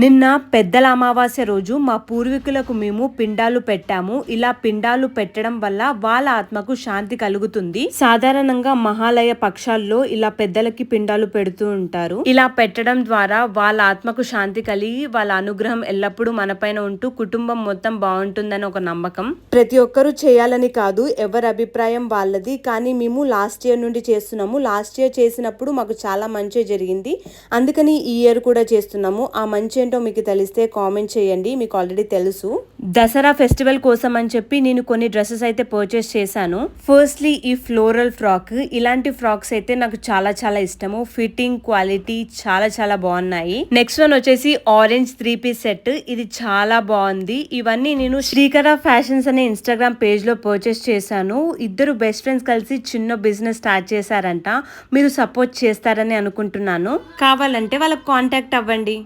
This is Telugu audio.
నిన్న పెద్దల అమావాస్య రోజు మా పూర్వీకులకు మేము పిండాలు పెట్టాము. ఇలా పిండాలు పెట్టడం వల్ల వాళ్ళ ఆత్మకు శాంతి కలుగుతుంది. సాధారణంగా మహాలయ పక్షాల్లో ఇలా పెద్దలకి పిండాలు పెడుతూ ఉంటారు. ఇలా పెట్టడం ద్వారా వాళ్ళ ఆత్మకు శాంతి కలిగి వాళ్ళ అనుగ్రహం ఎల్లప్పుడూ మనపైన ఉంటూ కుటుంబం మొత్తం బాగుంటుందని ఒక నమ్మకం. ప్రతి ఒక్కరూ చేయాలని కాదు ఎవరి అభిప్రాయం వాళ్ళది. కానీ మేము లాస్ట్ ఇయర్ నుండి చేస్తున్నాము. లాస్ట్ ఇయర్ చేసినప్పుడు మాకు చాలా మంచి జరిగింది. అందుకని ఈ ఇయర్ కూడా చేస్తున్నాము. ఆ మంచి ఏంటో మీకు తెలిస్తే కామెంట్ చేయండి. మీకు ఆల్రెడీ తెలుసు. దసరా ఫెస్టివల్ కోసం అని చెప్పి నేను కొన్ని డ్రెస్సెస్ అయితే పర్చేస్ చేశాను. ఫస్ట్లీ ఈ ఫ్లోరల్ ఫ్రాక్ ఇలాంటి ఫ్రాక్స్ అయితే నాకు చాలా చాలా ఇష్టము. ఫిట్టింగ్ క్వాలిటీ చాలా చాలా బాగున్నాయి. నెక్స్ట్ వన్ వచ్చేసి ఆరెంజ్ త్రీ పీస్ సెట్ ఇది చాలా బాగుంది. ఇవన్నీ నేను శ్రీకర ఫ్యాషన్స్ అనే ఇన్స్టాగ్రామ్ పేజ్లో పర్చేస్ చేశాను. ఇద్దరు బెస్ట్ ఫ్రెండ్స్ కలిసి చిన్న బిజినెస్ స్టార్ట్ చేశారంట. మీరు సపోర్ట్ చేస్తారని అనుకుంటున్నాను. కావాలంటే వాళ్ళకి కాంటాక్ట్ అవ్వండి.